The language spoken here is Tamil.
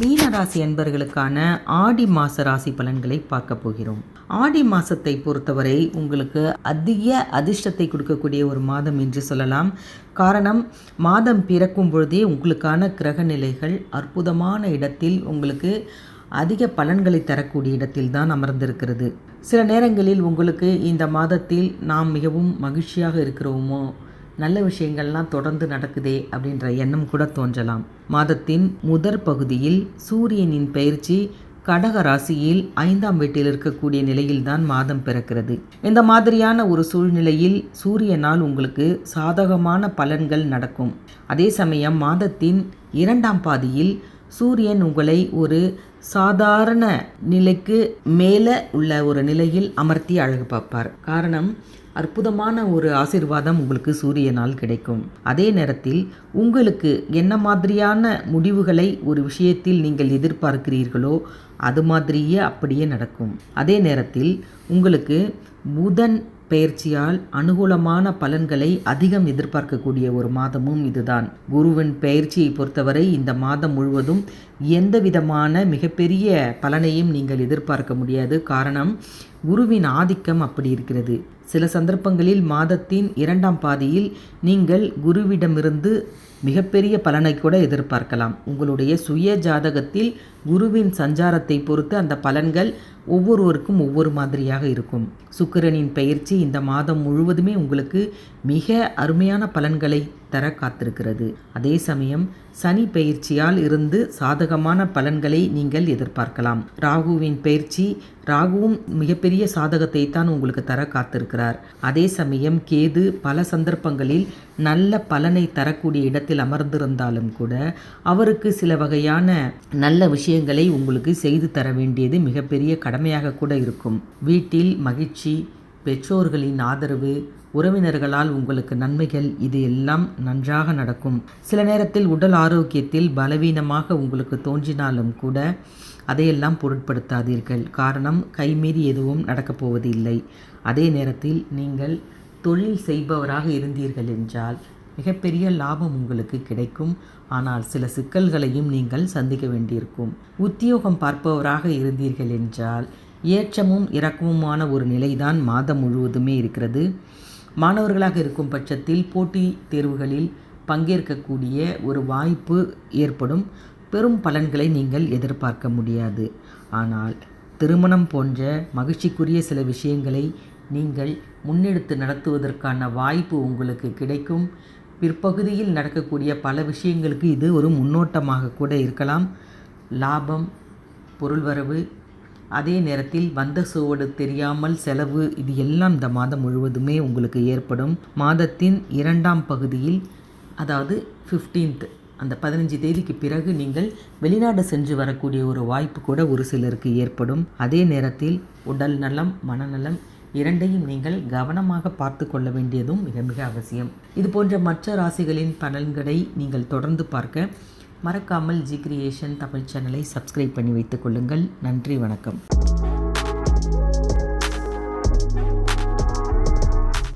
மீனராசி அன்பர்களுக்கான ஆடி மாத ராசி பலன்களை பார்க்க போகிறோம். ஆடி மாதத்தை பொறுத்தவரை உங்களுக்கு அதிக அதிர்ஷ்டத்தை கொடுக்கக்கூடிய ஒரு மாதம் என்று சொல்லலாம். காரணம் மாதம் பிறக்கும் பொழுதே உங்களுக்கான கிரக நிலைகள் அற்புதமான இடத்தில் உங்களுக்கு அதிக பலன்களை தரக்கூடிய இடத்தில் தான் அமர்ந்திருக்கிறது. சில நேரங்களில் உங்களுக்கு இந்த மாதத்தில் நாம் மிகவும் மகிழ்ச்சியாக இருக்கிறோமோ நல்ல விஷயங்கள்லாம் தொடர்ந்து நடக்குதே அப்படின்ற எண்ணம் கூட தோன்றலாம். மாதத்தின் முதற் பகுதியில் சூரியனின் பயிற்சி கடக ராசியில் ஐந்தாம் வீட்டில் இருக்கக்கூடிய நிலையில்தான் மாதம் பிறக்கிறது. இந்த மாதிரியான ஒரு சூழ்நிலையில் சூரியனால் உங்களுக்கு சாதகமான பலன்கள் நடக்கும். அதே சமயம் மாதத்தின் இரண்டாம் பாதியில் சூரியன் உங்களை ஒரு சாதாரண நிலைக்கு மேலே உள்ள ஒரு நிலையில் அமர்த்தி அழகு பார்ப்பார். காரணம் அற்புதமான ஒரு ஆசிர்வாதம் உங்களுக்கு சூரியனால் கிடைக்கும். அதே நேரத்தில் உங்களுக்கு என்ன மாதிரியான முடிவுகளை ஒரு விஷயத்தில் நீங்கள் எதிர்பார்க்கிறீர்களோ அது மாதிரியே அப்படியே நடக்கும். அதே நேரத்தில் உங்களுக்கு புதன் பெயர்ச்சியால் அனுகூலமான பலன்களை அதிகம் எதிர்பார்க்கக்கூடிய ஒரு மாதமும் இதுதான். குருவின் பெயர்ச்சியை பொறுத்தவரை இந்த மாதம் முழுவதும் எந்த விதமான மிகப்பெரிய பலனையும் நீங்கள் எதிர்பார்க்க முடியாது. காரணம் குருவின் ஆதிக்கம் அப்படி இருக்கிறது. சில சந்தர்ப்பங்களில் மாதத்தின் இரண்டாம் பாதியில் நீங்கள் குருவிடமிருந்து மிகப்பெரிய பலனை கூட எதிர்பார்க்கலாம். உங்களுடைய சுய ஜாதகத்தில் குருவின் சஞ்சாரத்தை பொறுத்து அந்த பலன்கள் ஒவ்வொருவருக்கும் ஒவ்வொரு மாதிரியாக இருக்கும். சுக்கிரனின் பயிற்சி இந்த மாதம் முழுவதுமே உங்களுக்கு மிக அருமையான பலன்களை தர காத்திருக்கிறது. அதே சமயம் சனி பயிற்சியால் இருந்து சாதகமான பலன்களை நீங்கள் எதிர்பார்க்கலாம். ராகுவின் பயிற்சி ராகுவும் மிகப்பெரிய சாதகத்தை தான் உங்களுக்கு தர காத்திருக்கிறார். அதே சமயம் கேது பல சந்தர்ப்பங்களில் நல்ல பலனை தரக்கூடிய இடத்தில் அமர்ந்திருந்தாலும் கூட அவருக்கு சில வகையான நல்ல விஷயங்களை உங்களுக்கு செய்து தர வேண்டியது மிகப்பெரிய கடமையாக கூட இருக்கும். வீட்டில் மகிழ்ச்சி பெற்றோர்களின் ஆதரவு உறவினர்களால் உங்களுக்கு நன்மைகள் இது எல்லாம் நன்றாக நடக்கும். சில நேரத்தில் உடல் ஆரோக்கியத்தில் பலவீனமாக உங்களுக்கு தோன்றினாலும் கூட அதையெல்லாம் பொருட்படுத்தாதீர்கள். காரணம் கைமீறி எதுவும் நடக்கப் போவதில்லை அதே நேரத்தில் நீங்கள் தொழில் செய்பவராக இருந்தீர்கள் என்றால் மிகப்பெரிய லாபம் உங்களுக்கு கிடைக்கும். ஆனால் சில சிக்கல்களையும் நீங்கள் சந்திக்க வேண்டியிருக்கும். உத்தியோகம் பார்ப்பவராக இருந்தீர்கள் என்றால் ஏற்றமும் இறக்கமுமான ஒரு நிலைதான் மாதம் முழுவதுமே இருக்கிறது. மாணவர்களாக இருக்கும் பட்சத்தில் போட்டி தேர்வுகளில் பங்கேற்கக்கூடிய ஒரு வாய்ப்பு ஏற்படும். பெரும் பலன்களை நீங்கள் எதிர்பார்க்க முடியாது. ஆனால் திருமணம் போன்ற மகிழ்ச்சிக்குரிய சில விஷயங்களை நீங்கள் முன்னெடுத்து நடத்துவதற்கான வாய்ப்பு உங்களுக்கு கிடைக்கும். பிற்பகுதியில் நடக்கக்கூடிய பல விஷயங்களுக்கு இது ஒரு முன்னோட்டமாக கூட இருக்கலாம். லாபம் பொருள் வரவு அதே நேரத்தில் வந்த சுவடு தெரியாமல் செலவு இது எல்லாம் இந்த மாதம் முழுவதுமே உங்களுக்கு ஏற்படும். மாதத்தின் இரண்டாம் பகுதியில் அதாவது ஃபிஃப்டீன்த் அந்த பதினஞ்சு தேதிக்கு பிறகு நீங்கள் வெளிநாடு சென்று வரக்கூடிய ஒரு வாய்ப்பு கூட ஒரு சிலருக்கு ஏற்படும். அதே நேரத்தில் உடல் நலம் மனநலம் இரண்டையும் நீங்கள் கவனமாக பார்த்து கொள்ள வேண்டியதும் மிக மிக அவசியம். இது போன்ற மற்ற ராசிகளின் பலன்களை நீங்கள் தொடர்ந்து பார்க்க மறக்காமல் ஜி கிரியேஷன் தமிழ் சேனலை சப்ஸ்கிரைப் பண்ணி வைத்துக் கொள்ளுங்கள். நன்றி வணக்கம்.